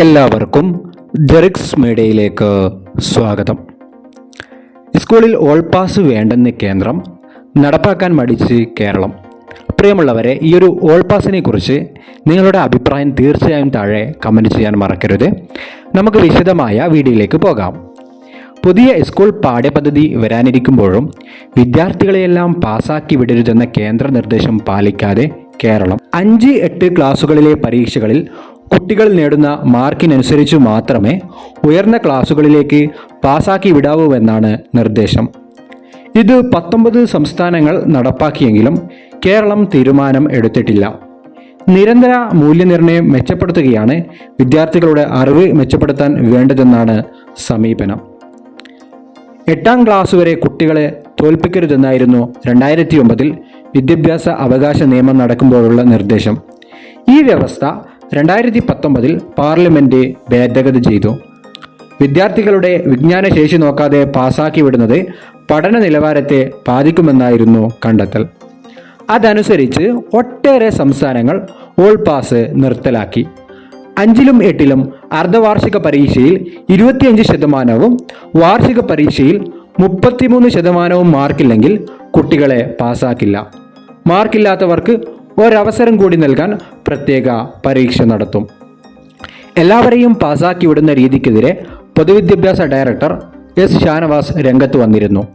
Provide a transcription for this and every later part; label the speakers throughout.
Speaker 1: എല്ലാവർക്കും ജെറിക്സ് മീഡിയയിലേക്ക് സ്വാഗതം. സ്കൂളിൽ ഓൾ പാസ് വേണ്ടെന്ന് കേന്ദ്രം നടപ്പാക്കാൻ മടിച്ച് കേരളം. പ്രിയമുള്ളവരെ ഈ ഒരു ഓൾ പാസിനെ കുറിച്ച് നിങ്ങളുടെ അഭിപ്രായം തീർച്ചയായും താഴെ കമന്റ് ചെയ്യാൻ മറക്കരുത്. നമുക്ക് വിശദമായ വീഡിയോയിലേക്ക് പോകാം. പുതിയ സ്കൂൾ പാഠ്യപദ്ധതി വരാനിരിക്കുമ്പോഴും വിദ്യാർത്ഥികളെയെല്ലാം പാസാക്കി വിടരുതെന്ന കേന്ദ്ര നിർദ്ദേശം പാലിക്കാതെ കേരളം അഞ്ച് എട്ട് ക്ലാസ്സുകളിലെ പരീക്ഷകളിൽ കുട്ടികൾ നേടുന്ന മാർക്കിനനുസരിച്ച് മാത്രമേ ഉയർന്ന ക്ലാസുകളിലേക്ക് പാസാക്കി വിടാവൂ എന്നാണ് നിർദ്ദേശം. ഇത് പത്തൊമ്പത് സംസ്ഥാനങ്ങൾ നടപ്പാക്കിയെങ്കിലും കേരളം തീരുമാനം എടുത്തിട്ടില്ല. നിരന്തര മൂല്യനിർണയം മെച്ചപ്പെടുത്തുകയാണ് വിദ്യാർത്ഥികളുടെ അറിവ് മെച്ചപ്പെടുത്താൻ വേണ്ടതെന്നാണ് സമീപനം. എട്ടാം ക്ലാസ് വരെ കുട്ടികളെ തോൽപ്പിക്കരുതെന്നായിരുന്നു രണ്ടായിരത്തി ഒമ്പതിൽ വിദ്യാഭ്യാസ അവകാശ നിയമം നടക്കുമ്പോഴുള്ള നിർദ്ദേശം. ഈ വ്യവസ്ഥ രണ്ടായിരത്തി പത്തൊമ്പതിൽ പാർലമെന്റ് ഭേദഗതി ചെയ്തു. വിദ്യാർത്ഥികളുടെ വിജ്ഞാനശേഷി നോക്കാതെ പാസാക്കി വിടുന്നത് പഠന നിലവാരത്തെ ബാധിക്കുമെന്നായിരുന്നു കണ്ടെത്തൽ. അതനുസരിച്ച് ഒട്ടേറെ സംസ്ഥാനങ്ങൾ ഓൾ പാസ് നിർത്തലാക്കി. അഞ്ചിലും എട്ടിലും അർദ്ധവാർഷിക പരീക്ഷയിൽ ഇരുപത്തിയഞ്ച് ശതമാനവും വാർഷിക പരീക്ഷയിൽ മുപ്പത്തിമൂന്ന് ശതമാനവും മാർക്കില്ലെങ്കിൽ കുട്ടികളെ പാസാക്കില്ല. മാർക്കില്ലാത്തവർക്ക് ഒരവസരം കൂടി നൽകാൻ പ്രത്യേക പരീക്ഷ നടത്തും. എല്ലാവരെയും പാസാക്കി വിടുന്ന രീതിക്കെതിരെ പൊതുവിദ്യാഭ്യാസ ഡയറക്ടർ എസ്. ഷാനവാസ് രംഗത്ത് വന്നിരുന്നു.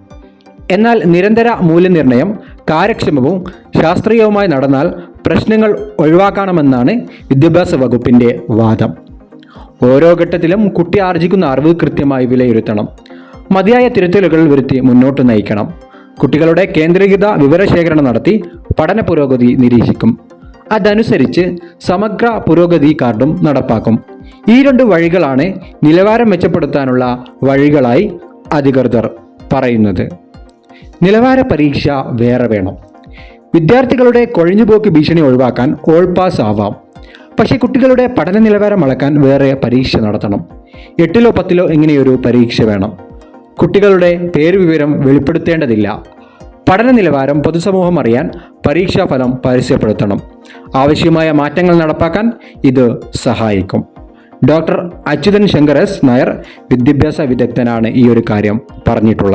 Speaker 1: എന്നാൽ നിരന്തര മൂല്യനിർണയം കാര്യക്ഷമവും ശാസ്ത്രീയവുമായി നടന്നാൽ പ്രശ്നങ്ങൾ ഒഴിവാക്കണമെന്നാണ് വിദ്യാഭ്യാസ വകുപ്പിന്റെ വാദം. ഓരോ ഘട്ടത്തിലും കുട്ടി ആർജിക്കുന്ന അറിവ് കൃത്യമായി വിലയിരുത്തണം. മതിയായ തിരുത്തലുകൾ വരുത്തി മുന്നോട്ട് നയിക്കണം. കുട്ടികളുടെ കേന്ദ്രീകൃത വിവരശേഖരണം നടത്തി പഠന പുരോഗതി നിരീക്ഷിക്കും. അതനുസരിച്ച് സമഗ്ര പുരോഗതി കാർഡും നടപ്പാക്കും. ഈ രണ്ട് വഴികളാണ് നിലവാരം മെച്ചപ്പെടുത്താനുള്ള വഴികളായി അധികൃതർ പറയുന്നത്. നിലവാര പരീക്ഷ വേറെ വേണം. വിദ്യാർത്ഥികളുടെ കൊഴിഞ്ഞുപോക്ക് ഭീഷണി ഒഴിവാക്കാൻ ഓൾ പാസ് ആവാം. പക്ഷേ കുട്ടികളുടെ പഠന നിലവാരം അളക്കാൻ വേറെ പരീക്ഷ നടത്തണം. എട്ടിലോ പത്തിലോ ഇങ്ങനെയൊരു പരീക്ഷ വേണം. കുട്ടികളുടെ പേര് വിവരം വെളിപ്പെടുത്തേണ്ടതില്ല. പഠന നിലവാരം പൊതുസമൂഹം അറിയാൻ പരീക്ഷാഫലം പരസ്യപ്പെടുത്തണം. ആവശ്യമായ മാറ്റങ്ങൾ നടപ്പാക്കാൻ ഇത് സഹായിക്കും. ഡോക്ടർ അച്യുതൻ ശങ്കർ നായർ വിദ്യാഭ്യാസ വിദഗ്ധനാണ് ഈ ഒരു കാര്യം പറഞ്ഞിട്ടുള്ളത്.